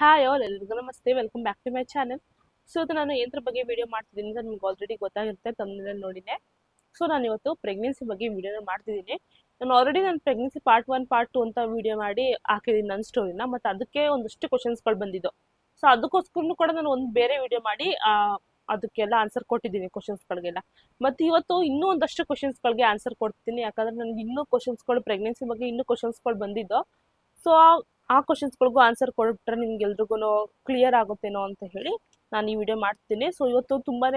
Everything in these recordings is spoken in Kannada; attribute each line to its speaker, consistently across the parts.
Speaker 1: ಹಾಯ್ ಆಲ್ ಎಲ್ರಿಗೂ ನಮಸ್ತೆ. Welcome back to my channel so ಅದು ನಾನು ಏನರ ಬಗ್ಗೆ ವಿಡಿಯೋ ಮಾಡ್ತಿದ್ದೀನಿ ಅಂತ ನಿಮ್ಗೆ ಆಲ್ರೆಡಿ ಗೊತ್ತಾಗಿರುತ್ತೆ ತಮ್ಮನಲ್ಲಿ ನೋಡಿದೆ ಸೊ ನಾನು ಇವತ್ತು ಪ್ರೆಗ್ನೆನ್ಸಿ ಬಗ್ಗೆ ವಿಡಿಯೋ ಮಾಡ್ತಿದ್ದೀನಿ. ನಾನು ಆಲ್ರೆಡಿ ನಾನು pregnancy part one part two ಅಂತ ವಿಡಿಯೋ ಮಾಡಿ ಹಾಕಿದ್ದೀನಿ ನನ್ನ ಸ್ಟೋರಿನ ಮತ್ತು ಅದಕ್ಕೆ ಒಂದಷ್ಟು ಕ್ವಶನ್ಸ್ಗಳು ಬಂದಿದ್ದು. ಸೊ ಅದಕ್ಕೋಸ್ಕರ ಕೂಡ ನಾನು ಒಂದು ಬೇರೆ ವಿಡಿಯೋ ಮಾಡಿ ಅದಕ್ಕೆಲ್ಲ ಆನ್ಸರ್ ಕೊಟ್ಟಿದ್ದೀನಿ ಕ್ವಶನ್ಸ್ಗಳಿಗೆಲ್ಲ ಮತ್ತು ಇವತ್ತು ಇನ್ನೂ ಒಂದಷ್ಟು ಕ್ವಶನ್ಸ್ಗಳಿಗೆ ಆನ್ಸರ್ ಕೊಡ್ತೀನಿ, ಯಾಕಂದ್ರೆ ನನಗೆ ಇನ್ನೂ ಕ್ವಶನ್ಸ್ಗಳು ಪ್ರೆಗ್ನೆನ್ಸಿ ಬಗ್ಗೆ ಇನ್ನೂ ಕ್ವಶನ್ಸ್ಗಳು ಬಂದಿದ್ದು. ಸೊ ಆ ಕ್ವಶನ್ಸ್ಗಳಿಗೂ ಆನ್ಸರ್ ಕೊಟ್ಬಿಟ್ರೆ ನಿಮ್ಗೆಲ್ರಿಗೂ ಕ್ಲಿಯರ್ ಆಗುತ್ತೇನೋ ಅಂತ ಹೇಳಿ ನಾನು ಈ ವಿಡಿಯೋ ಮಾಡ್ತೀನಿ. ಸೊ ಇವತ್ತು ತುಂಬಾ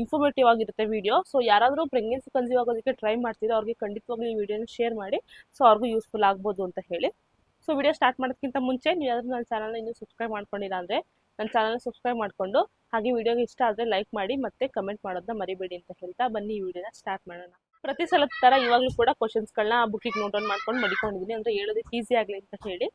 Speaker 1: ಇನ್ಫಾರ್ಮೇಟಿವ್ ಆಗಿರುತ್ತೆ ವಿಡಿಯೋ ಸೊ ಯಾರಾದರೂ ಪ್ರೆಗ್ನೆನ್ಸಿ ಕನ್ಸೀವ್ ಆಗೋದಕ್ಕೆ ಟ್ರೈ ಮಾಡ್ತಿದ್ರೆ ಅವ್ರಿಗೆ ಖಂಡಿತವಾಗ್ಲೂ ಈ ವಿಡಿಯೋನ ಶೇರ್ ಮಾಡಿ. ಸೊ ಅವ್ರಿಗೂ ಯೂಸ್ಫುಲ್ ಆಗ್ಬೋದು ಅಂತ ಹೇಳಿ. ಸೊ ವಿಡಿಯೋ ಸ್ಟಾರ್ಟ್ ಮಾಡೋದಕ್ಕಿಂತ ಮುಂಚೆ ನೀವು ಯಾರಾದ್ರೂ ನನ್ನ ಚಾನಲ್ನ ಇನ್ನೂ ಸಬ್ಸ್ಕ್ರೈಬ್ ಮಾಡ್ಕೊಂಡಿಲ್ಲ ಅಂದರೆ ನನ್ನ ಚಾನಲ್ನ ಸಬ್ಸ್ಕ್ರೈಬ್ ಮಾಡಿಕೊಂಡು, ಹಾಗೆ ವಿಡಿಯೋಗೆ ಇಷ್ಟ ಆದರೆ ಲೈಕ್ ಮಾಡಿ ಮತ್ತೆ ಕಮೆಂಟ್ ಮಾಡೋದನ್ನ ಮರಿಬೇಡಿ ಅಂತ ಹೇಳ್ತಾ ಬನ್ನಿ ಈ ವಿಡಿಯೋನ ಸ್ಟಾರ್ಟ್ ಮಾಡೋಣ. ಪ್ರತಿ ಸಲ ಥರ ಇವಾಗಲೂ ಕೂಡ ಕ್ವಶನ್ಸ್ಗಳನ್ನ ಬುಕ್ಕಿಗೆ ನೋಟ್ ಡೌನ್ ಮಾಡ್ಕೊಂಡು ಮಡಿಕೊಂಡಿದ್ದೀನಿ ಅಂದರೆ ಹೇಳೋದಕ್ಕೆ ಈಸಿ ಆಗಲಿ ಅಂತ ಹೇಳಿ.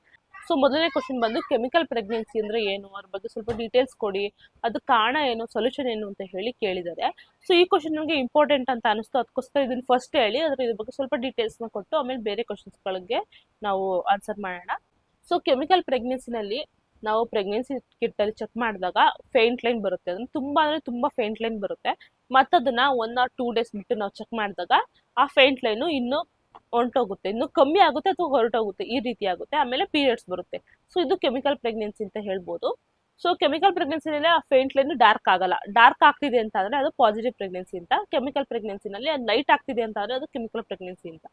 Speaker 1: ಸೊ ಮೊದಲನೇ ಕ್ವಶನ್ ಬಂದು ಕೆಮಿಕಲ್ ಪ್ರೆಗ್ನೆನ್ಸಿ ಅಂದ್ರೆ ಏನು? ಅದ್ರ ಬಗ್ಗೆ ಸ್ವಲ್ಪ ಡೀಟೇಲ್ಸ್ ಕೊಡಿ. ಅದು ಕಾರಣ ಏನು? ಸೊಲ್ಯೂಷನ್ ಏನು ಅಂತ ಹೇಳಿ ಕೇಳಿದ್ದಾರೆ. ಸೊ ಈ ಕ್ವಶನ್ ನನಗೆ ಇಂಪಾರ್ಟೆಂಟ್ ಅಂತ ಅನಿಸ್ತು. ಅದಕ್ಕೋಸ್ಕರ ಇದನ್ನ ಫಸ್ಟ್ ಹೇಳಿ. ಅದ್ರ ಇದ್ರ ಬಗ್ಗೆ ಸ್ವಲ್ಪ ಡೀಟೇಲ್ಸ್ನ ಕೊಟ್ಟು ಆಮೇಲೆ ಬೇರೆ ಕ್ವಶನ್ಸ್ಗಳಿಗೆ ನಾವು ಆನ್ಸರ್ ಮಾಡೋಣ. ಸೊ ಕೆಮಿಕಲ್ ಪ್ರೆಗ್ನೆನ್ಸಿನಲ್ಲಿ ನಾವು ಪ್ರೆಗ್ನೆನ್ಸಿ ಕಿಟ್ಟಲ್ಲಿ ಚೆಕ್ ಮಾಡಿದಾಗ ಫೇಂಟ್ ಲೈನ್ ಬರುತ್ತೆ. ಅದನ್ನು ತುಂಬಾ ಅಂದರೆ ತುಂಬ ಫೇಂಟ್ ಲೈನ್ ಬರುತ್ತೆ. ಮತ್ತದನ್ನ ಒನ್ ಆರ್ ಟೂ ಡೇಸ್ ಬಿಟ್ಟು ನಾವು ಚೆಕ್ ಮಾಡಿದಾಗ ಆ ಫೇಂಟ್ ಲೈನು ಇನ್ನೂ ಹೊಂಟೋಗುತ್ತೆ ಇನ್ನು ಕಮ್ಮಿ ಆಗುತ್ತೆ ಅಥವಾ ಹೊರಟೋಗುತ್ತೆ? ಈ ರೀತಿ ಆಗುತ್ತೆ. ಆಮೇಲೆ ಪೀರಿಯಡ್ಸ್ ಬರುತ್ತೆ. ಸೊ ಇದು ಕೆಮಿಕಲ್ ಪ್ರೆಗ್ನೆನ್ಸಿ ಅಂತ ಹೇಳ್ಬೋದು. ಸೊ ಕೆಮಿಕಲ್ ಪ್ರೆಗ್ನೆನ್ಸಿನಲ್ಲಿ ಆ ಫೇಂಟ್ ಲೈನ್ ಡಾರ್ಕ್ ಆಗಲ್ಲ. ಡಾರ್ಕ್ ಆಗ್ತಿದೆ ಅಂತ ಅಂದ್ರೆ ಅದು ಪಾಸಿಟಿವ್ ಪ್ರೆಗ್ನೆನ್ಸಿ ಅಂತ. ಕೆಮಿಕಲ್ ಪ್ರೆಗ್ನೆನ್ಸಿನಲ್ಲಿ ಅದು ಲೈಟ್ ಆಗ್ತಿದೆ ಅಂತ ಅಂದ್ರೆ ಅದು ಕೆಮಿಕಲ್ ಪ್ರೆಗ್ನೆನ್ಸಿ ಅಂತ.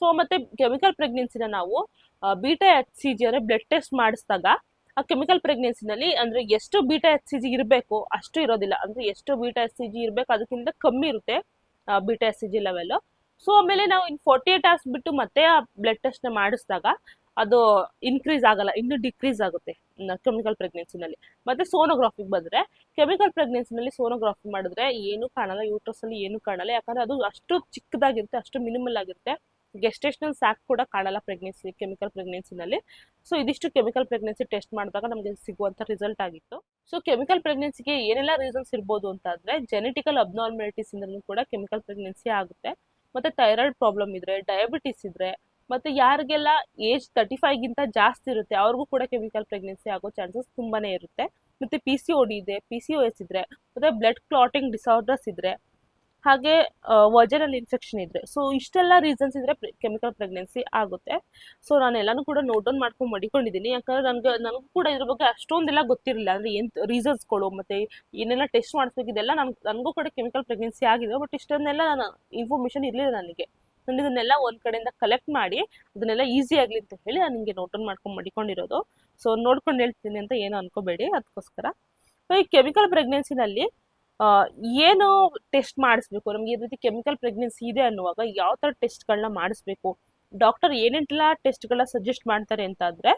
Speaker 1: ಸೊ ಮತ್ತೆ ಕೆಮಿಕಲ್ ಪ್ರೆಗ್ನೆನ್ಸಿನ ನಾವು ಬೀಟಾ ಎಚ್ ಸಿ ಜಿ ಅಂದರೆ ಬ್ಲಡ್ ಟೆಸ್ಟ್ ಮಾಡಿಸಿದಾಗ, ಆ ಕೆಮಿಕಲ್ ಪ್ರೆಗ್ನೆನ್ಸಿನಲ್ಲಿ ಅಂದ್ರೆ ಎಷ್ಟು ಬೀಟಾ ಎಚ್ ಸಿ ಜಿ ಇರಬೇಕು ಅಷ್ಟು ಇರೋದಿಲ್ಲ. ಅಂದ್ರೆ ಎಷ್ಟು ಬೀಟಾ ಎಚ್ ಸಿ ಜಿ ಇರಬೇಕು ಅದಕ್ಕಿಂತ ಕಮ್ಮಿ ಇರುತ್ತೆ beta H C G level so ಆಮೇಲೆ ನಾವು ಇನ್ ಫೋರ್ಟಿ ಏಟ್ ಅವರ್ಸ್ ಬಿಟ್ಟು ಮತ್ತೆ ಆ ಬ್ಲಡ್ ಟೆಸ್ಟ್ನ ಮಾಡಿಸಿದಾಗ ಅದು ಇನ್ಕ್ರೀಸ್ ಆಗಲ್ಲ, ಇನ್ನು ಡಿಕ್ರೀಸ್ ಆಗುತ್ತೆ ಕೆಮಿಕಲ್ ಪ್ರೆಗ್ನೆನ್ಸಿನಲ್ಲಿ ಮತ್ತೆ ಸೋನೋಗ್ರಾಫಿಗೆ ಬಂದ್ರೆ ಕೆಮಿಕಲ್ ಪ್ರೆಗ್ನೆನ್ಸಿನಲ್ಲಿ ಸೋನೋಗ್ರಾಫಿ ಮಾಡಿದ್ರೆ ಏನು ಕಾಣಲ್ಲ ಯೂಟ್ರಸ್ ಅಲ್ಲಿ ಏನು ಕಾಣಲ್ಲ, ಯಾಕಂದ್ರೆ ಅದು ಅಷ್ಟು ಚಿಕ್ಕದಾಗಿರುತ್ತೆ, ಅಷ್ಟು ಮಿನಿಮಲ್ ಆಗಿರುತ್ತೆ. ಗೆಸ್ಟೇಷನಲ್ ಸ್ಯಾಕ್ ಕೂಡ ಕಾಣಲ್ಲ ಪ್ರೆಗ್ನೆನ್ಸಿ ಕೆಮಿಕಲ್ ಪ್ರೆಗ್ನೆನ್ಸಿನಲ್ಲಿ ಸೊ ಇದಿಷ್ಟು ಕೆಮಿಕಲ್ ಪ್ರೆಗ್ನೆನ್ಸಿ ಟೆಸ್ಟ್ ಮಾಡಿದಾಗ ನಮಗೆ ಸಿಗುವಂತ ರಿಸಲ್ಟ್ ಆಗಿತ್ತು. ಸೊ ಕೆಮಿಕಲ್ ಪ್ರೆಗ್ನೆನ್ಸಿಗೆ ಏನೆಲ್ಲ ರೀಸನ್ಸ್ ಇರ್ಬೋದು ಅಂತ ಅಂದ್ರೆ ಜೆನೆಟಿಕಲ್ ಅಬ್ನಾರ್ಮಾಲಿಟೀಸ್ ಇಂದಲೂ ಕೂಡ ಕೆಮಿಕಲ್ ಪ್ರೆಗ್ನೆನ್ಸಿ ಆಗುತ್ತೆ. ಮತ್ತೆ ಥೈರಾಯ್ಡ್ ಪ್ರಾಬ್ಲಮ್ ಇದ್ರೆ ಡಯಾಬಿಟಿಸ್ ಇದ್ರೆ, ಮತ್ತೆ ಯಾರಿಗೆಲ್ಲ ಏಜ್ ತರ್ಟಿ ಫೈವ್ಗಿಂತ ಜಾಸ್ತಿ ಇರುತ್ತೆ, ಅವ್ರಿಗೂ ಕೂಡ ಕೆಮಿಕಲ್ ಪ್ರೆಗ್ನೆನ್ಸಿ ಆಗೋ ಚಾನ್ಸಸ್ ತುಂಬಾನೇ ಇರುತ್ತೆ. ಮತ್ತೆ ಪಿ ಇದೆ ಪಿ ಸಿ ಓ ಎಸ್ ಇದ್ರೆ, ಮತ್ತೆ ಬ್ಲಡ್ ಕ್ಲಾಟಿಂಗ್ ಡಿಸಾರ್ಡರ್ಸ್ ಇದ್ರೆ ಹಾಗೆ ವಜನಲ್ಲಿ ಇನ್ಫೆಕ್ಷನ್ ಇದ್ರೆ. ಸೊ ಇಷ್ಟೆಲ್ಲ ರೀಸನ್ಸ್ ಇದ್ರೆ ಕೆಮಿಕಲ್ ಪ್ರೆಗ್ನೆನ್ಸಿ ಆಗುತ್ತೆ. ಸೊ ನಾನು ಎಲ್ಲಾನು ಕೂಡ ನೋಟ್ ಡೌನ್ ಮಾಡ್ಕೊಂಡು ಮಡಿಕೊಂಡಿದ್ದೀನಿ ಯಾಕಂದ್ರೆ ನನಗೆ, ನನಗೂ ಕೂಡ ಇದ್ರ ಬಗ್ಗೆ ಅಷ್ಟೊಂದೆಲ್ಲ ಗೊತ್ತಿರಲಿಲ್ಲ. ಅಂದ್ರೆ ಏನು ರೀಸನ್ಸ್ಗಳು ಮತ್ತೆ ಏನೆಲ್ಲ ಟೆಸ್ಟ್ ಮಾಡಿಸ್ಬೇಕಿದೆಲ್ಲ ನನ್ಗೆ ನನಗೂ ಕೂಡ ಕೆಮಿಕಲ್ ಪ್ರೆಗ್ನೆನ್ಸಿ ಆಗಿದೆ. ಬಟ್ ಇಷ್ಟನ್ನೆಲ್ಲ ನಾನು ಇನ್ಫಾರ್ಮೇಷನ್ ಇರಲಿಲ್ಲ ನನಗೆ. ನಾನು ಇದನ್ನೆಲ್ಲ ಒಂದ್ ಕಡೆಯಿಂದ ಕಲೆಕ್ಟ್ ಮಾಡಿ, ಅದನ್ನೆಲ್ಲ ಈಸಿ ಆಗಲಿ ಅಂತ ಹೇಳಿ ನಾನು ನಿಮಗೆ ನೋಟ್ ಡೌನ್ ಮಾಡ್ಕೊಂಡು ಮಡಿಕೊಂಡಿರೋದು. ಸೊ ನೋಡ್ಕೊಂಡು ಹೇಳ್ತೀನಿ ಅಂತ ಏನು ಅನ್ಕೋಬೇಡಿ. ಅದಕ್ಕೋಸ್ಕರ. ಸೊ ಈ ಕೆಮಿಕಲ್ ಪ್ರೆಗ್ನೆನ್ಸಿನಲ್ಲಿ ಏನು ಟೆಸ್ಟ್ ಮಾಡಿಸ್ಬೇಕು. ನಮ್ಗೆ ಈ ರೀತಿ ಕೆಮಿಕಲ್ ಪ್ರೆಗ್ನೆನ್ಸಿ ಇದೆ ಅನ್ನುವಾಗ ಯಾವ ಥರ ಟೆಸ್ಟ್ಗಳನ್ನ ಮಾಡಿಸ್ಬೇಕು? ಡಾಕ್ಟರ್ ಏನೆಂಟೆಲ್ಲ ಟೆಸ್ಟ್ಗಳನ್ನ ಸಜೆಸ್ಟ್ ಮಾಡ್ತಾರೆ ಅಂತ ಅಂದ್ರೆ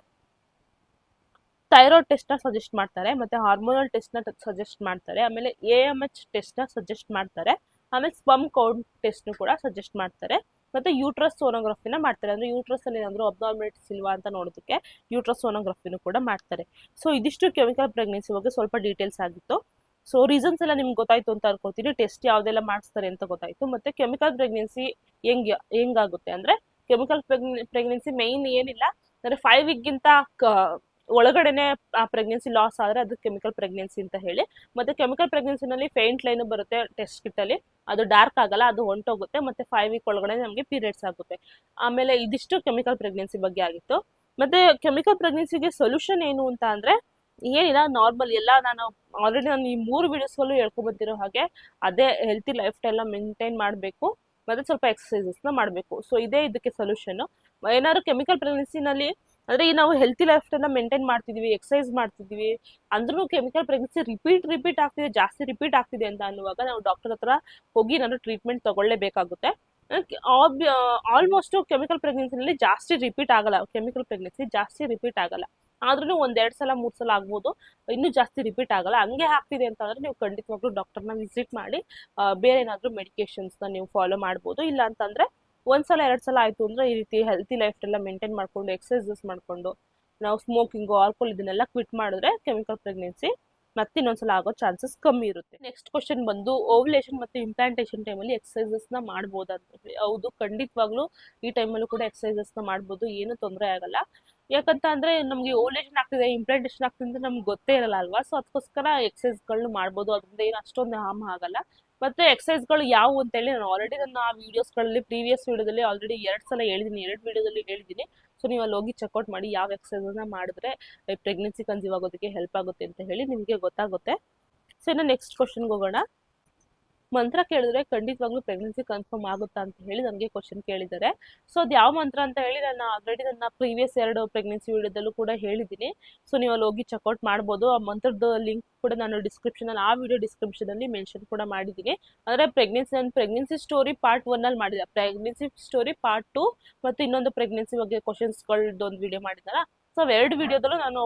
Speaker 1: ಥೈರಾಯ್ಡ್ ಟೆಸ್ಟ್ನ ಸಜೆಸ್ಟ್ ಮಾಡ್ತಾರೆ, ಮತ್ತೆ ಹಾರ್ಮೋನಲ್ ಟೆಸ್ಟ್ನ ಸಜೆಸ್ಟ್ ಮಾಡ್ತಾರೆ, ಆಮೇಲೆ ಎ ಎಂ ಎಚ್ ಟೆಸ್ಟ್ನ ಸಜೆಸ್ಟ್ ಮಾಡ್ತಾರೆ, ಆಮೇಲೆ ಸ್ಪಮ್ ಕೌಂಟ್ ಟೆಸ್ಟ್ನು ಕೂಡ ಸಜೆಸ್ಟ್ ಮಾಡ್ತಾರೆ, ಮತ್ತೆ ಯೂಟ್ರಸ್ ಸೋನೋಗ್ರಫಿನ ಮಾಡ್ತಾರೆ. ಅಂದ್ರೆ ಯೂಟ್ರಸ್ ಅಲ್ಲಿ ಏನಾದರೂ ಅಬ್ನಾರ್ಮೇಟ್ಸ್ ಇಲ್ವಾ ಅಂತ ನೋಡೋದಕ್ಕೆ ಯೂಟ್ರಸ್ ಸೋನೋಗ್ರಫಿನೂ ಕೂಡ ಮಾಡ್ತಾರೆ. ಸೊ ಇದಿಷ್ಟು ಕೆಮಿಕಲ್ ಪ್ರೆಗ್ನೆನ್ಸಿ ಬಗ್ಗೆ ಸ್ವಲ್ಪ ಡೀಟೇಲ್ಸ್ ಆಗಿತ್ತು. ಸೊ ರೀಸನ್ಸ್ ಎಲ್ಲ ನಿಮ್ಗೆ ಗೊತ್ತಾಯ್ತು ಅಂತ ಅನ್ಕೋತೀನಿ ಟೆಸ್ಟ್ ಯಾವ್ದೆಲ್ಲ ಮಾಡಿಸ್ತಾರೆ ಅಂತ ಗೊತ್ತಾಯ್ತು. ಮತ್ತೆ ಕೆಮಿಕಲ್ ಪ್ರೆಗ್ನೆನ್ಸಿ ಹೆಂಗ್ ಹೆಂಗಾಗುತ್ತೆ ಅಂದ್ರೆ ಕೆಮಿಕಲ್ ಪ್ರೆಗ್ನೆನ್ಸಿ ಮೈನ್ ಏನಿಲ್ಲ. ಅಂದ್ರೆ ಫೈವ್ ವೀಕ್ಗಿಂತ ಒಳಗಡೆನೆ ಆ ಪ್ರೆಗ್ನೆನ್ಸಿ ಲಾಸ್ ಆದ್ರೆ ಅದು ಕೆಮಿಕಲ್ ಪ್ರೆಗ್ನೆನ್ಸಿ ಅಂತ ಹೇಳಿ. ಮತ್ತೆ ಕೆಮಿಕಲ್ ಪ್ರೆಗ್ನೆನ್ಸಿನಲ್ಲಿ ಫೇಂಟ್ ಲೈನ್ ಬರುತ್ತೆ ಟೆಸ್ಟ್ ಕಿಟ್ ಅಲ್ಲಿ ಅದು ಡಾರ್ಕ್ ಆಗಲ್ಲ, ಅದು ಹೊಂಟೋಗುತ್ತೆ. ಮತ್ತೆ ಫೈವ್ ವೀಕ್ ಒಳಗಡೆ ನಮಗೆ ಪೀರಿಯಡ್ಸ್ ಆಗುತ್ತೆ. ಆಮೇಲೆ ಇದಿಷ್ಟು ಕೆಮಿಕಲ್ ಪ್ರೆಗ್ನೆನ್ಸಿ ಬಗ್ಗೆ ಆಗಿತ್ತು. ಮತ್ತೆ ಕೆಮಿಕಲ್ ಪ್ರೆಗ್ನೆನ್ಸಿಗೆ ಸೊಲ್ಯೂಷನ್ ಏನು ಅಂತ ಅಂದ್ರೆ ಏನಿಲ್ಲ ನಾರ್ಮಲ್ ಎಲ್ಲ ನಾನು ಆಲ್ರೆಡಿ ನಾನು ಈ ಮೂರು ವೀಡಿಯೋಸ್ಗಳು ಹೇಳ್ಕೊಬಂದಿರೋ ಹಾಗೆ ಅದೇ ಹೆಲ್ತಿ ಲೈಫ್ ಸ್ಟೈಲ್ನ ಮೇಂಟೈನ್ ಮಾಡಬೇಕು, ಮತ್ತೆ ಸ್ವಲ್ಪ ಎಕ್ಸಸೈಸಸ್ನ ಮಾಡಬೇಕು. ಸೊ ಇದೇ ಇದಕ್ಕೆ ಸೊಲ್ಯೂಷನ್ ಏನಾದ್ರು ಕೆಮಿಕಲ್ ಪ್ರೆಗ್ನೆನ್ಸಿನಲ್ಲಿ ಅಂದ್ರೆ ಈ ನಾವು ಹೆಲ್ತಿ ಲೈಫ್ ಸ್ಟೈಲ್ನ ಮೇಂಟೈನ್ ಮಾಡ್ತಿದೀವಿ ಎಕ್ಸಸೈಸ್ ಮಾಡ್ತಿದೀವಿ ಅಂದ್ರೂ ಕೆಮಿಕಲ್ ಪ್ರೆಗ್ನೆನ್ಸಿ ರಿಪೀಟ್ ರಿಪೀಟ್ ಆಗ್ತಿದೆ, ಜಾಸ್ತಿ ರಿಪೀಟ್ ಆಗ್ತಿದೆ ಅಂತ ಅನ್ನುವಾಗ ನಾವು ಡಾಕ್ಟರ್ ಹತ್ರ ಹೋಗಿ ನಾನು ಟ್ರೀಟ್ಮೆಂಟ್ ತಗೊಳ್ಳೇಬೇಕಾಗುತ್ತೆ. ಆಲ್ಮೋಸ್ಟ್ ಕೆಮಿಕಲ್ ಪ್ರೆಗ್ನೆನ್ಸಿನಲ್ಲಿ ಜಾಸ್ತಿ ರಿಪೀಟ್ ಆಗಲ್ಲ. ಕೆಮಿಕಲ್ ಪ್ರೆಗ್ನೆನ್ಸಿ ಜಾಸ್ತಿ ರಿಪೀಟ್ ಆಗಲ್ಲ. ಆದ್ರೂ ಒಂದೆರಡು ಸಲ, ಮೂರು ಸಲ ಆಗ್ಬೋದು. ಇನ್ನು ಜಾಸ್ತಿ ರಿಪೀಟ್ ಆಗಲ್ಲ. ಹಂಗೆ ಆಗ್ತಿದೆ ಅಂತಂದ್ರೆ ನೀವು ಖಂಡಿತವಾಗ್ಲೂ ಡಾಕ್ಟರ್ನ ವಿಸಿಟ್ ಮಾಡಿ ಬೇರೆ ಏನಾದರೂ ಮೆಡಿಕೇಶನ್ಸ್ನ ನೀವು ಫಾಲೋ ಮಾಡ್ಬೋದು. ಇಲ್ಲ ಅಂತಂದ್ರೆ ಒಂದ್ಸಲ ಎರಡು ಸಲ ಆಯ್ತು ಅಂದ್ರೆ ಈ ರೀತಿ ಹೆಲ್ತಿ ಲೈಫ್ ಎಲ್ಲ ಮೇಂಟೈನ್ ಮಾಡ್ಕೊಂಡು ಎಕ್ಸಸೈಸಸ್ ಮಾಡ್ಕೊಂಡು, ನಾವು ಸ್ಮೋಕಿಂಗು ಆಲ್ಕೋಹಾಲ್ ಇದನ್ನೆಲ್ಲ ಕ್ವಿಟ್ ಮಾಡಿದ್ರೆ ಕೆಮಿಕಲ್ ಪ್ರೆಗ್ನೆನ್ಸಿ ಮತ್ತೆ ಇನ್ನೊಂದ್ಸಲ ಆಗೋ ಚಾನ್ಸಸ್ ಕಮ್ಮಿ ಇರುತ್ತೆ. ನೆಕ್ಸ್ಟ್ ಕ್ವಶನ್ ಬಂದು ಓವ್ಯುಲೇಷನ್ ಮತ್ತು ಇಂಪ್ಲಾಂಟೇಷನ್ ಟೈಮಲ್ಲಿ ಎಕ್ಸಸೈಸಸ್ನ ಮಾಡ್ಬೋದು ಅಂತ ಹೌದು, ಖಂಡಿತವಾಗ್ಲೂ ಈ ಟೈಮಲ್ಲೂ ಕೂಡ ಎಕ್ಸಸೈಸಸ್ನ ಮಾಡ್ಬೋದು, ಏನು ತೊಂದರೆ ಆಗಲ್ಲ. ಯಾಕಂತ ಅಂದ್ರೆ ನಮ್ಗೆ ಓವ್ಯುಲೇಷನ್ ಆಗ್ತಿದೆ ಇಂಪ್ಲಾಂಟೇಷನ್ ಆಗ್ತಿದೆ ನಮ್ಗೆ ಗೊತ್ತೇ ಇರಲ್ಲ ಅಲ್ವಾ? ಸೊ ಅದಕ್ಕೋಸ್ಕರ ಎಕ್ಸಸೈಸ್ಗಳನ್ನ ಮಾಡ್ಬೋದು, ಅದರಿಂದ ಏನು ಅಷ್ಟೊಂದು ಹಾರ್ಮ್ ಆಗಲ್ಲ. ಮತ್ತೆ ಎಕ್ಸಸೈಸ್ಗಳು ಯಾವುವು ಅಂತೇಳಿ ನಾನು ಆಲ್ರೆಡಿ ನನ್ನ ಆ ವಿಡಿಯೋಸ್ಗಳಲ್ಲಿ ಪ್ರೀವಿಯಸ್ ವಿಡಿಯೋದಲ್ಲಿ ಆಲ್ರೆಡಿ ಎರಡು ಸಲ ಹೇಳಿದ್ದೀನಿ ಎರಡು ವಿಡಿಯೋದಲ್ಲಿ ಹೇಳಿದ್ದೀನಿ ಸೊ ನೀವು ಅಲ್ಲಿ ಹೋಗಿ ಚೆಕ್ಔಟ್ ಮಾಡಿ ಯಾವ ಎಕ್ಸಸೈಸನ್ನ ಮಾಡಿದ್ರೆ ಪ್ರೆಗ್ನೆನ್ಸಿ ಕನ್ಸೀವ್ ಆಗೋದಕ್ಕೆ ಹೆಲ್ಪ್ ಆಗುತ್ತೆ ಅಂತ ಹೇಳಿ ನಿಮಗೆ ಗೊತ್ತಾಗುತ್ತೆ. ಸೊ ಇನ್ನು ನೆಕ್ಸ್ಟ್ ಕ್ವಶನ್ಗೆ ಹೋಗೋಣ. ಮಂತ್ರ ಕೇಳಿದ್ರೆ ಖಂಡಿತವಾಗ್ಲೂ ಪ್ರೆಗ್ನೆನ್ಸಿ ಕನ್ಫರ್ಮ್ ಆಗುತ್ತಾ ಅಂತ ಹೇಳಿ ನನಗೆ ಕ್ವಶನ್ ಕೇಳಿದ್ದಾರೆ. ಸೊ ಅದು ಯಾವ ಮಂತ್ರ ಅಂತ ಹೇಳಿ ನಾನು ಆಲ್ರೆಡಿ ನನ್ನ ಪ್ರೀವಿಯಸ್ ಎರಡು ಪ್ರೆಗ್ನೆನ್ಸಿ ವಿಡಿಯೋದಲ್ಲೂ ಕೂಡ ಹೇಳಿದ್ದೀನಿ. ಸೊ ನೀವು ಅಲ್ಲಿ ಹೋಗಿ ಚೆಕ್ಔಟ್ ಮಾಡ್ಬೋದು. ಆ ಮಂತ್ರದ ಲಿಂಕ್ ಕೂಡ ನಾನು ಡಿಸ್ಕ್ರಿಪ್ಷನಲ್ಲಿ ಆ ವಿಡಿಯೋ ಡಿಸ್ಕ್ರಿಪ್ಷನಲ್ಲಿ ಮೆನ್ಷನ್ ಕೂಡ ಮಾಡಿದ್ದೀನಿ. ಅಂದರೆ ಪ್ರೆಗ್ನೆನ್ಸಿ ನಾನು ಪ್ರೆಗ್ನೆನ್ಸಿ ಸ್ಟೋರಿ ಪಾರ್ಟ್ ಒನ್ನಲ್ಲಿ ಮಾಡಿದೆ. ಪ್ರೆಗ್ನೆನ್ಸಿ ಸ್ಟೋರಿ ಪಾರ್ಟ್ ಟು ಮತ್ತು ಇನ್ನೊಂದು ಪ್ರೆಗ್ನೆನ್ಸಿ ಬಗ್ಗೆ ಕ್ವಶನ್ಸ್ಗಳದ್ದು ಒಂದು ವಿಡಿಯೋ ಮಾಡಿದ್ದಾರ ಸೊ ಎರಡು ವಿಡಿಯೋದಲ್ಲೂ ನಾನು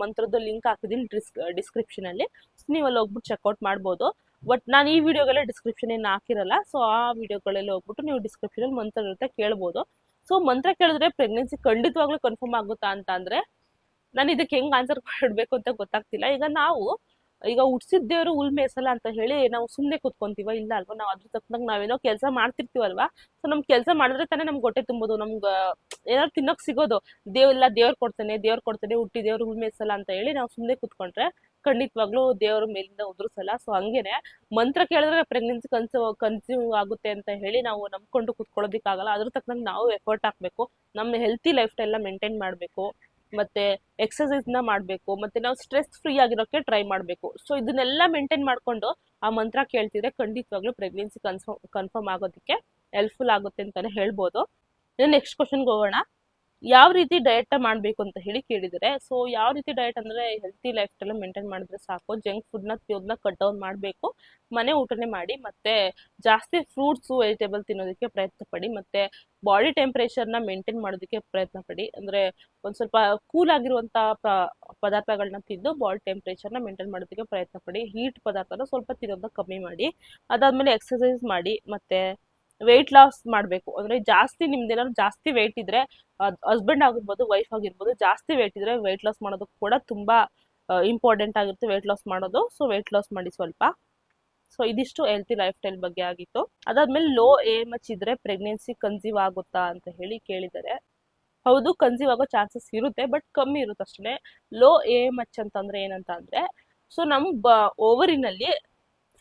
Speaker 1: ಮಂತ್ರದ ಲಿಂಕ್ ಹಾಕಿದ್ದೀನಿ ಡಿಸ್ಕ್ರಿಪ್ಷನ್ ಡಿಸ್ಕ್ರಿಪ್ಷನಲ್ಲಿ ನೀವು ಅಲ್ಲಿ ಹೋಗ್ಬಿಟ್ಟು ಚೆಕ್ಔಟ್ ಮಾಡ್ಬೋದು. ಬಟ್ ನಾನು ಈ ವಿಡಿಯೋಗೆಲ್ಲ ಡಿಸ್ಕ್ರಿಪ್ಷನ್ ಏನು ಹಾಕಿರಲ್ಲ ಸೊ ಆ ವಿಡಿಯೋಗಳೆಲ್ಲ ಹೋಗ್ಬಿಟ್ಟು ನೀವು ಡಿಸ್ಕ್ರಿಪ್ಷನಲ್ಲಿ ಮಂತ್ರ ಇರುತ್ತೆ ಕೇಳ್ಬೋದು. ಸೊ ಮಂತ್ರ ಕೇಳಿದ್ರೆ ಪ್ರೆಗ್ನೆನ್ಸಿ ಖಂಡಿತವಾಗ್ಲೂ ಕನ್ಫರ್ಮ್ ಆಗುತ್ತಾ ಅಂತ ಅಂದರೆ ನಾನು ಇದಕ್ಕೆ ಹೆಂಗೆ ಆನ್ಸರ್ ಕೊಡಬೇಕು ಅಂತ ಗೊತ್ತಾಗ್ತಿಲ್ಲ. ಈಗ ನಾವು ಈಗ ಹುಡ್ಸಿದ್ದೇವ್ರು ಹುಲ್ ಮೇಸಲ್ಲ ಅಂತ ಹೇಳಿ ನಾವು ಸುಮ್ಮನೆ ಕುತ್ಕೊಂತೀವ ಇಲ್ಲ ಅಲ್ವಾ, ನಾವು ಅದ್ರ ತಕ್ಕಂಗೆ ನಾವೇನೋ ಕೆಲಸ ಮಾಡ್ತಿರ್ತೀವಲ್ವಾ? ಸೊ ನಮ್ ಕೆಲಸ ಮಾಡಿದ್ರೆ ತಾನೇ ನಮ್ಗೆ ಹೊಟ್ಟೆ ತುಂಬೋದು, ನಮ್ಗೆ ಏನಾದ್ರು ತಿನ್ನೋಕೆ ಸಿಗೋದು. ದೇವಿಲ್ಲ ದೇವ್ರು ಕೊಡ್ತಾನೆ ದೇವ್ರು ಕೊಡ್ತಾನೆ, ಹುಟ್ಟಿ ದೇವ್ರು ಹುಲ್ ಮೇಸಲ್ಲ ಅಂತ ಹೇಳಿ ನಾವು ಸುಮ್ಮನೆ ಕುತ್ಕೊಂಡ್ರೆ ಖಂಡಿತವಾಗ್ಲೂ ದೇವ್ರ ಮೇಲಿಂದ ಉದುರಿಸಲ್ಲ. ಸೊ ಹಂಗೇನೆ ಮಂತ್ರ ಕೇಳಿದ್ರೆ ಪ್ರೆಗ್ನೆನ್ಸಿ ಕನ್ಸ್ಯೂ ಕನ್ಸ್ಯೂಮ್ ಆಗುತ್ತೆ ಅಂತ ಹೇಳಿ ನಾವು ನಂಬ್ಕೊಂಡು ಕೂತ್ಕೊಳ್ಳೋದಕ್ಕಾಗಲ್ಲ. ಅದ್ರ ತಕ್ಕಂಗೆ ನಾವು ಎಫರ್ಟ್ ಹಾಕ್ಬೇಕು. ನಮ್ಮ ಹೆಲ್ತಿ ಲೈಫ್ ಸ್ಟೈಲ್ನ ಮೇಂಟೈನ್ ಮಾಡಬೇಕು. ಮತ್ತೆ ಎಕ್ಸಸೈಸ್ನ ಮಾಡಬೇಕು, ಮತ್ತೆ ನಾವು ಸ್ಟ್ರೆಸ್ ಫ್ರೀ ಆಗಿರೋಕೆ ಟ್ರೈ ಮಾಡಬೇಕು. ಸೊ ಇದನ್ನೆಲ್ಲ ಮೇಂಟೈನ್ ಮಾಡಿಕೊಂಡು ಆ ಮಂತ್ರ ಕೇಳ್ತಿದ್ರೆ ಖಂಡಿತವಾಗ್ಲೂ ಪ್ರೆಗ್ನೆನ್ಸಿ ಕನ್ಫರ್ಮ್ ಕನ್ಫರ್ಮ್ ಆಗೋದಕ್ಕೆ ಹೆಲ್ಪ್ಫುಲ್ ಆಗುತ್ತೆ ಅಂತಾನೆ ಹೇಳ್ಬೋದು. ನೆಕ್ಸ್ಟ್ ಕ್ವಶನ್ಗೆ ಹೋಗೋಣ. ಯಾವ ರೀತಿ ಡಯಟ್ ಮಾಡಬೇಕು ಅಂತ ಹೇಳಿ ಕೇಳಿದರೆ. ಸೊ ಯಾವ ರೀತಿ ಡಯಟ್ ಅಂದರೆ ಹೆಲ್ತಿ ಲೈಫ್ ಸ್ಟೈಲ್ ಮೇಂಟೈನ್ ಮಾಡಿದ್ರೆ ಸಾಕು. ಜಂಕ್ ಫುಡ್ನ ತಿನ್ನೋದನ್ನ ಕಟ್ ಡೌನ್ ಮಾಡಬೇಕು. ಮನೆ ಊಟನೇ ಮಾಡಿ, ಮತ್ತೆ ಜಾಸ್ತಿ ಫ್ರೂಟ್ಸು ವೆಜಿಟೇಬಲ್ ತಿನ್ನೋದಕ್ಕೆ ಪ್ರಯತ್ನ ಪಡಿ ಮತ್ತೆ ಬಾಡಿ ಟೆಂಪ್ರೇಚರ್ನ ಮೇಂಟೈನ್ ಮಾಡೋದಕ್ಕೆ ಪ್ರಯತ್ನ ಪಡಿ ಅಂದರೆ ಒಂದು ಸ್ವಲ್ಪ ಕೂಲ್ ಆಗಿರುವಂಥ ಪದಾರ್ಥಗಳನ್ನ ತಿಂದು ಬಾಡಿ ಟೆಂಪ್ರೇಚರ್ನ ಮೇಂಟೈನ್ ಮಾಡೋದಕ್ಕೆ ಪ್ರಯತ್ನ ಪಡಿ ಹೀಟ್ ಪದಾರ್ಥನ ಸ್ವಲ್ಪ ತಿನ್ನೋದನ್ನ ಕಮ್ಮಿ ಮಾಡಿ. ಅದಾದಮೇಲೆ ಎಕ್ಸಸೈಸ್ ಮಾಡಿ, ಮತ್ತೆ ವೆಯ್ಟ್ ಲಾಸ್ ಮಾಡಬೇಕು. ಅಂದರೆ ಜಾಸ್ತಿ ನಿಮ್ದೇನಾದ್ರು ಜಾಸ್ತಿ ವೆಯ್ಟ್ ಇದ್ರೆ ಹಸ್ಬೆಂಡ್ ಆಗಿರ್ಬೋದು ವೈಫ್ ಆಗಿರ್ಬೋದು, ಜಾಸ್ತಿ ವೆಯ್ಟ್ ಇದ್ರೆ ವೆಯ್ಟ್ ಲಾಸ್ ಮಾಡೋದಕ್ಕೆ ಕೂಡ ತುಂಬ ಇಂಪಾರ್ಟೆಂಟ್ ಆಗಿರುತ್ತೆ ವೆಯ್ಟ್ ಲಾಸ್ ಮಾಡೋದು. ಸೊ ವೆಯ್ಟ್ ಲಾಸ್ ಮಾಡಿ ಸ್ವಲ್ಪ. ಸೊ ಇದಿಷ್ಟು ಹೆಲ್ತಿ ಲೈಫ್ ಸ್ಟೈಲ್ ಬಗ್ಗೆ ಆಗಿತ್ತು. ಅದಾದ್ಮೇಲೆ ಲೋ ಎ ಮಚ್ ಇದ್ರೆ ಪ್ರೆಗ್ನೆನ್ಸಿ ಕನ್ಸೀವ್ ಆಗುತ್ತಾ ಅಂತ ಹೇಳಿ ಕೇಳಿದ್ದಾರೆ. ಹೌದು ಕನ್ಸೀವ್ ಆಗೋ ಚಾನ್ಸಸ್ ಇರುತ್ತೆ ಬಟ್ ಕಮ್ಮಿ ಇರುತ್ತೆ ಅಷ್ಟೇ ಲೋ ಎ ಮಚ್ ಅಂತಂದ್ರೆ ಏನಂತ ಅಂದ್ರೆ ಸೊ ನಮ್ ಬ ಓವರಿನಲ್ಲಿ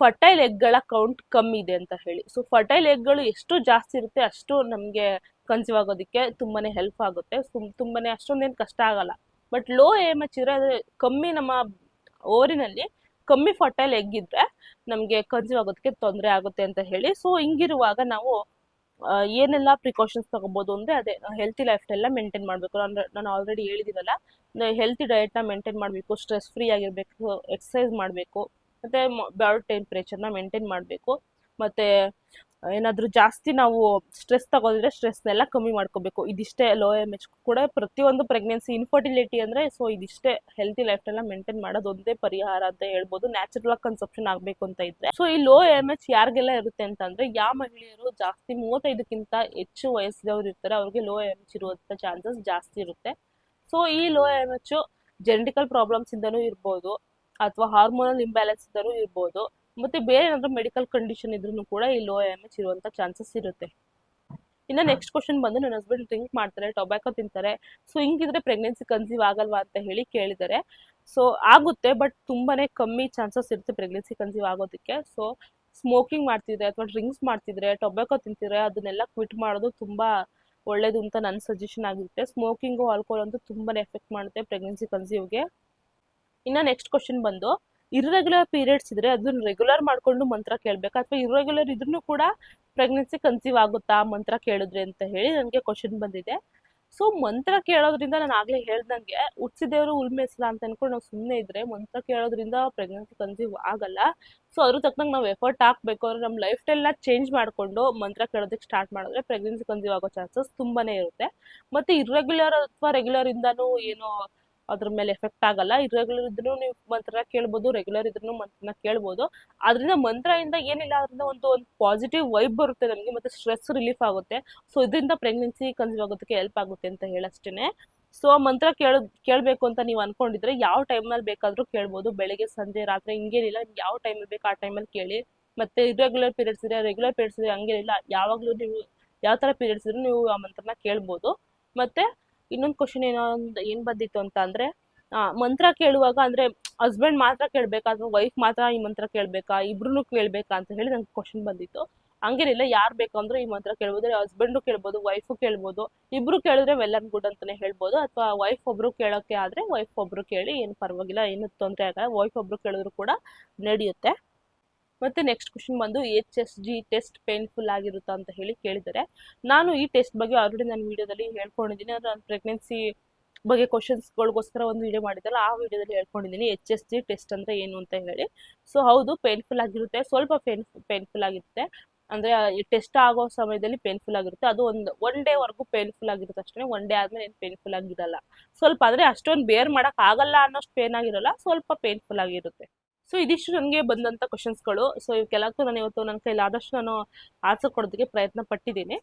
Speaker 1: ಫರ್ಟೈಲ್ ಎಗ್ಗಳ ಕೌಂಟ್ ಕಮ್ಮಿ ಇದೆ ಅಂತ ಹೇಳಿ. ಸೊ ಫರ್ಟೈಲ್ ಎಗ್ಗಳು ಎಷ್ಟು ಜಾಸ್ತಿ ಇರುತ್ತೆ, ಅಷ್ಟು ನಮಗೆ ಕನ್ಸೀವ್ ಆಗೋದಕ್ಕೆ ತುಂಬಾನೇ ಹೆಲ್ಪ್ ಆಗುತ್ತೆ. ತುಂಬಾನೇ ಅಷ್ಟೊಂದೇನು ಕಷ್ಟ ಆಗಲ್ಲ. ಬಟ್ ಲೋ ಎಂ ಎಚ್ ಕಮ್ಮಿ ನಮ್ಮ ಓರಿನಲ್ಲಿ ಕಮ್ಮಿ ಫರ್ಟೈಲ್ ಎಗ್ ಇದ್ರೆ ನಮಗೆ ಕನ್ಸೀವ್ ಆಗೋದಕ್ಕೆ ತೊಂದರೆ ಆಗುತ್ತೆ ಅಂತ ಹೇಳಿ. ಸೊ ಹಿಂಗಿರುವಾಗ ನಾವು ಏನೆಲ್ಲ ಪ್ರಿಕಾಷನ್ಸ್ ತಗೋಬಹುದು ಅಂದ್ರೆ ಅದೇ ಹೆಲ್ತಿ ಲೈಫ್ ಎಲ್ಲ ಮೇಂಟೈನ್ ಮಾಡಬೇಕು. ನಾನು ಆಲ್ರೆಡಿ ಹೇಳಿದ್ದೀನಲ್ಲ ಹೆಲ್ತಿ ಡಯಟ್ನ ಮೇಂಟೈನ್ ಮಾಡಬೇಕು ಸ್ಟ್ರೆಸ್ ಫ್ರೀ ಆಗಿರಬೇಕು ಎಕ್ಸಸೈಸ್ ಮಾಡಬೇಕು. ಮತ್ತೆ ಬಾಡಿ ಟೆಂಪ್ರೇಚರ್ನ ಮೇಂಟೈನ್ ಮಾಡಬೇಕು. ಮತ್ತೆ, ಏನಾದರೂ ಜಾಸ್ತಿ ನಾವು ಸ್ಟ್ರೆಸ್ ತಗೋದಿದ್ರೆ ಸ್ಟ್ರೆಸ್ನೆಲ್ಲ ಕಮ್ಮಿ ಮಾಡ್ಕೋಬೇಕು. ಇದಿಷ್ಟೇ ಲೋ ಎಂ ಎಚ್ ಕೂಡ ಪ್ರತಿಯೊಂದು ಪ್ರೆಗ್ನೆನ್ಸಿ ಇನ್ಫರ್ಟಿಲಿಟಿ ಅಂದರೆ ಸೊ ಇದಿಷ್ಟೇ ಹೆಲ್ತಿ ಲೈಫ್ ಎಲ್ಲ ಮೇಂಟೈನ್ ಮಾಡೋದು ಒಂದೇ ಪರಿಹಾರ ಅಂತ ಹೇಳ್ಬೋದು. ನ್ಯಾಚುರಲ್ ಆಗಿ ಕನ್ಸಪ್ಷನ್ ಆಗಬೇಕು ಅಂತ ಇದ್ರೆ. ಸೊ ಈ ಲೋ ಎಂ ಎಚ್ ಯಾರಿಗೆಲ್ಲ ಇರುತ್ತೆ ಅಂತಂದ್ರೆ ಯಾವ ಮಹಿಳೆಯರು ಜಾಸ್ತಿ ಮೂವತ್ತೈದಕ್ಕಿಂತ ಹೆಚ್ಚು ವಯಸ್ಸಿದವರು ಇರ್ತಾರೆ, ಅವ್ರಿಗೆ ಲೋ ಎಂ ಎಚ್ ಇರುವಂಥ ಚಾನ್ಸಸ್ ಜಾಸ್ತಿ ಇರುತ್ತೆ. ಸೊ ಈ low M H genetical problems ಇಂದನೂ ಇರ್ಬೋದು. ಅಥವಾ ಹಾರ್ಮೋನಲ್ ಇಂಬ್ಯಾಲೆನ್ಸ್ ಇದ್ದರೂ ಇರ್ಬೋದು. ಮತ್ತೆ ಬೇರೆ ಏನಾದ್ರು ಮೆಡಿಕಲ್ ಕಂಡೀಷನ್ ಇದ್ರೂ ಕೂಡ ಈ ಲೋ ಎಂ ಎಚ್ ಇರುವಂತ ಚಾನ್ಸಸ್ ಇರುತ್ತೆ. ಇನ್ನು ನೆಕ್ಸ್ಟ್ ಕ್ವಶನ್ ಬಂದು ನನ್ನ ಹಸ್ಬೆಂಡ್ ಡ್ರಿಂಕ್ ಮಾಡ್ತಾರೆ ಟೊಬ್ಯಾಕೋ ತಿಂತಾರೆ. ಸೊ ಹಿಂಗಿದ್ರೆ ಪ್ರೆಗ್ನೆನ್ಸಿ ಕನ್ಸೀವ್ ಆಗಲ್ವಾ ಅಂತ ಹೇಳಿ ಕೇಳಿದ್ದಾರೆ. ಸೊ ಆಗುತ್ತೆ ಬಟ್ ತುಂಬಾನೇ ಕಮ್ಮಿ ಚಾನ್ಸಸ್ ಇರುತ್ತೆ ಪ್ರೆಗ್ನೆನ್ಸಿ ಕನ್ಸೀವ್ ಆಗೋದಕ್ಕೆ. ಸೊ ಸ್ಮೋಕಿಂಗ್ ಮಾಡ್ತಿದ್ರೆ ಅಥವಾ ಡ್ರಿಂಕ್ಸ್ ಮಾಡ್ತಿದ್ರೆ ಟೊಬ್ಯಾಕೋ ತಿಂತಿದ್ರೆ ಅದನ್ನೆಲ್ಲ ಕ್ವಿಟ್ ಮಾಡೋದು ತುಂಬಾ ಒಳ್ಳೇದು ಅಂತ ನನ್ನ ಸಜೆಷನ್ ಆಗಿರುತ್ತೆ. ಸ್ಮೋಕಿಂಗು ಆಲ್ಕೋಹಾಲ್ ಅಂತೂ ತುಂಬಾನೇ ಎಫೆಕ್ಟ್ ಮಾಡುತ್ತೆ ಪ್ರೆಗ್ನೆನ್ಸಿ ಕನ್ಸೀವ್ಗೆ ಇನ್ನು ನೆಕ್ಸ್ಟ್ ಕ್ವಶನ್ ಬಂದು ಇರ್ರೆಗ್ಯುಲರ್ ಪೀರಿಯಡ್ಸ್ ಇದ್ರೆ ಅದನ್ನ ರೆಗ್ಯುಲರ್ ಮಾಡ್ಕೊಂಡು ಮಂತ್ರ ಕೇಳ್ಬೇಕಾ? ಅಥವಾ ಇರ್ರೆಗ್ಯುಲರ್ ಇದ್ರೂ ಕೂಡ ಪ್ರೆಗ್ನೆನ್ಸಿ ಕನ್ಸೀವ್ ಆಗುತ್ತಾ ಮಂತ್ರ ಕೇಳಿದ್ರೆ ಅಂತ ಹೇಳಿ ನನಗೆ ಕ್ವಶನ್ ಬಂದಿದೆ. ಸೊ ಮಂತ್ರ ಕೇಳೋದ್ರಿಂದ ನಾನು ಆಗ್ಲೇ ಹೇಳ್ದಂಗೆ ಹುಟ್ಟಿಸಿದೇವರು ಉಲ್ಮೇಸಲ್ಲ ಅಂತ ಅನ್ಕೊಂಡು ನಾವು ಸುಮ್ಮನೆ ಇದ್ರೆ ಮಂತ್ರ ಕೇಳೋದ್ರಿಂದ ಪ್ರೆಗ್ನೆನ್ಸಿ ಕನ್ಸೀವ್ ಆಗಲ್ಲ. ಸೊ ಅದ್ರ ತಕ್ಕಂಗೆ ನಾವು ಎಫರ್ಟ್ ಹಾಕ್ಬೇಕು. ಅಂದ್ರೆ ನಮ್ಮ ಲೈಫ್ ಸ್ಟೈಲ್ನ ಚೇಂಜ್ ಮಾಡಿಕೊಂಡು ಮಂತ್ರ ಕೇಳೋದಕ್ಕೆ ಸ್ಟಾರ್ಟ್ ಮಾಡಿದ್ರೆ ಪ್ರೆಗ್ನೆನ್ಸಿ ಕನ್ಸೀವ್ ಆಗೋ ಚಾನ್ಸಸ್ ತುಂಬಾನೇ ಇರುತ್ತೆ. ಮತ್ತೆ ಇರ್ರೆಗ್ಯುಲರ್ ಅಥವಾ ರೆಗ್ಯುಲರ್ ಇಂದಾನು ಏನೋ ಅದ್ರ ಮೇಲೆ ಎಫೆಕ್ಟ್ ಆಗಲ್ಲ. ಇರ್ರೆಗ್ಯುಲರ್ ಇದ್ರೂ ನೀವು ಮಂತ್ರ ಕೇಳ್ಬೋದು ರೆಗ್ಯುಲರ್ ಇದ್ರೂ ಮಂತ್ರನ ಕೇಳ್ಬೋದು. ಅದರಿಂದ ಮಂತ್ರದಿಂದ ಏನಿಲ್ಲ ಅದರಿಂದ ಒಂದು ಒಂದು ಪಾಸಿಟಿವ್ ವೈಬ್ ಬರುತ್ತೆ ನಮಗೆ, ಮತ್ತೆ ಸ್ಟ್ರೆಸ್ ರಿಲೀಫ್ ಆಗುತ್ತೆ. ಸೊ ಇದರಿಂದ ಪ್ರೆಗ್ನೆನ್ಸಿ ಕನ್ಸೀವ್ ಆಗೋದಕ್ಕೆ ಹೆಲ್ಪ್ ಆಗುತ್ತೆ ಅಂತ ಹೇಳಷ್ಟೇನೆ. ಸೊ ಆ ಮಂತ್ರ ಕೇಳ, ಕೇಳಬೇಕು ಅಂತ ನೀವು ಅನ್ಕೊಂಡಿದ್ರೆ ಯಾವ ಟೈಮಲ್ಲಿ ಬೇಕಾದರೂ ಕೇಳ್ಬೋದು. ಬೆಳಿಗ್ಗೆ, ಸಂಜೆ, ರಾತ್ರಿ ಹಿಂಗೇನಿಲ್ಲ ನಿಮ್ಗೆ ಯಾವ ಟೈಮಲ್ಲಿ ಬೇಕು ಆ ಟೈಮಲ್ಲಿ ಕೇಳಿ. ಮತ್ತೆ ಇರ್ರೆಗ್ಯುಲರ್ ಪೀರಿಯಡ್ಸ್ ಇದೆ ರೆಗ್ಯುಲರ್ ಪೀರಿಯಡ್ಸ್ ಇದೆ ಹಂಗೇನಿಲ್ಲ. ಯಾವಾಗಲೂ ನೀವು ಯಾವ ಥರ ಪೀರಿಯಡ್ಸ್ ಇದ್ರೂ ನೀವು ಆ ಮಂತ್ರನ ಕೇಳ್ಬೋದು. ಮತ್ತೆ ಇನ್ನೊಂದು ಕ್ವಶನ್ ಏನೋ ಏನು ಬಂದಿತ್ತು ಅಂತ ಅಂದರೆ ಮಂತ್ರ ಕೇಳುವಾಗ ಅಂದರೆ ಹಸ್ಬೆಂಡ್ ಮಾತ್ರ ಕೇಳಬೇಕಾ ಅಥವಾ ವೈಫ್ ಮಾತ್ರ ಈ ಮಂತ್ರ ಕೇಳಬೇಕಾ ಇಬ್ರು ಕೇಳಬೇಕಾ ಅಂತ ಹೇಳಿ ನಂಗೆ ಕ್ವಶನ್ ಬಂದಿತ್ತು. ಹಂಗೇನಿಲ್ಲ, ಯಾರು ಬೇಕಂದ್ರೂ ಈ ಮಂತ್ರ ಕೇಳ್ಬೋದು ಹಸ್ಬೆಂಡು ಕೇಳ್ಬೋದು ವೈಫು ಕೇಳ್ಬೋದು, ಇಬ್ರು ಕೇಳಿದ್ರೆ ವೆಲ್ ಅಂಡ್ ಗುಡ್ ಅಂತಾನೆ ಹೇಳ್ಬೋದು, ಅಥವಾ ವೈಫ್ ಒಬ್ರು ಕೇಳೋಕೆ ಆದರೆ ವೈಫ್ ಒಬ್ರು ಕೇಳಿ, ಏನು ಪರವಾಗಿಲ್ಲ, ಏನು ತೊಂದರೆ ಆಗಲ್ಲ ವೈಫ್ ಒಬ್ರು ಕೇಳಿದ್ರು ಕೂಡ ನಡೆಯುತ್ತೆ. ಮತ್ತೆ ನೆಕ್ಸ್ಟ್ ಕ್ವಶನ್ ಬಂದು H S G test painful ಆಗಿರುತ್ತೆ ಅಂತ ಹೇಳಿ ಕೇಳಿದ್ದಾರೆ. ನಾನು ಈ ಟೆಸ್ಟ್ ಬಗ್ಗೆ ಆಲ್ರೆಡಿ ನಾನು ವಿಡಿಯೋದಲ್ಲಿ ಹೇಳ್ಕೊಂಡಿದ್ದೀನಿ. ಅಂದರೆ ನಾನು ಪ್ರೆಗ್ನೆನ್ಸಿ ಬಗ್ಗೆ ಕ್ವಶನ್ಸ್ಗಳಿಗೋಸ್ಕರ ಒಂದು ವಿಡಿಯೋ ಮಾಡಿದ್ದಲ್ಲ, ಆ ವಿಡಿಯೋದಲ್ಲಿ ಹೇಳ್ಕೊಂಡಿದ್ದೀನಿ ಎಚ್ ಎಸ್ ಜಿ ಟೆಸ್ಟ್ ಅಂದರೆ ಏನು ಅಂತ ಹೇಳಿ. ಸೊ ಹೌದು ಪೇನ್ಫುಲ್ ಆಗಿರುತ್ತೆ. ಸ್ವಲ್ಪ ಪೇನ್ ಪೇನ್ಫುಲ್ ಆಗಿರುತ್ತೆ. ಅಂದರೆ ಟೆಸ್ಟ್ ಆಗೋ ಸಮಯದಲ್ಲಿ ಪೇನ್ಫುಲ್ ಆಗಿರುತ್ತೆ. ಅದು ಒಂದು ಒನ್ ಡೇವರೆಗೂ ಪೇನ್ಫುಲ್ ಆಗಿರುತ್ತೆ ಅಷ್ಟೇ. ಒನ್ ಡೇ ಆದಮೇಲೆ ಏನು ಪೇನ್ಫುಲ್ ಆಗಿರಲ್ಲ. ಸ್ವಲ್ಪ ಅಂದರೆ ಅಷ್ಟೊಂದು ಬೇರ್ ಮಾಡೋಕ್ಕಾಗಲ್ಲ ಅನ್ನೋಷ್ಟು ಪೇನ್ ಆಗಿರಲ್ಲ. ಸ್ವಲ್ಪ ಪೇನ್ಫುಲ್ ಆಗಿರುತ್ತೆ. ಸೊ ಇದಿಷ್ಟು ನನಗೆ ಬಂದಂಥ ಕ್ವಶನ್ಸ್ಗಳು ಸೊ ಇವಕ್ಕೆಲ್ಲಕ್ಕೂ ನಾನು ಇವತ್ತು ನನ್ನ ಕೈಲಾದಷ್ಟು ನಾನು ಆನ್ಸರ್ ಕೊಡೋದಕ್ಕೆ ಪ್ರಯತ್ನ ಪಟ್ಟಿದ್ದೀನಿ.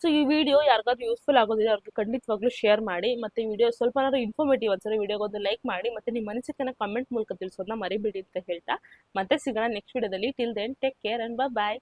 Speaker 1: ಸೊ ಈ ವಿಡಿಯೋ ಯಾರಿಗಾದ್ರೂ ಯೂಸ್ಫುಲ್ ಆಗೋದಿಲ್ಲ ಅವ್ರಿಗೆ ಖಂಡಿತವಾಗ್ಲೂ ಶೇರ್ ಮಾಡಿ, ಮತ್ತು ವಿಡಿಯೋ ಸ್ವಲ್ಪ ಏನಾದ್ರು ಇನ್ಫಾರ್ಮೇಟಿವ್ ವಿಡಿಯೋ ವಿಡಿಯೋಗೊಂದು ಲೈಕ್ ಮಾಡಿ, ಮತ್ತು ನಿಮ್ಮ ಅನಿಸಿಕೆನ ಕಮೆಂಟ್ ಮೂಲಕ ತಿಳಿಸೋದನ್ನ ಮರಿಬೇಡಿ ಅಂತ ಹೇಳ್ತಾ, ಮತ್ತೆ ಸಿಗೋಣ ನೆಕ್ಸ್ಟ್ ವಿಡಿಯೋದಲ್ಲಿ till then take care and bye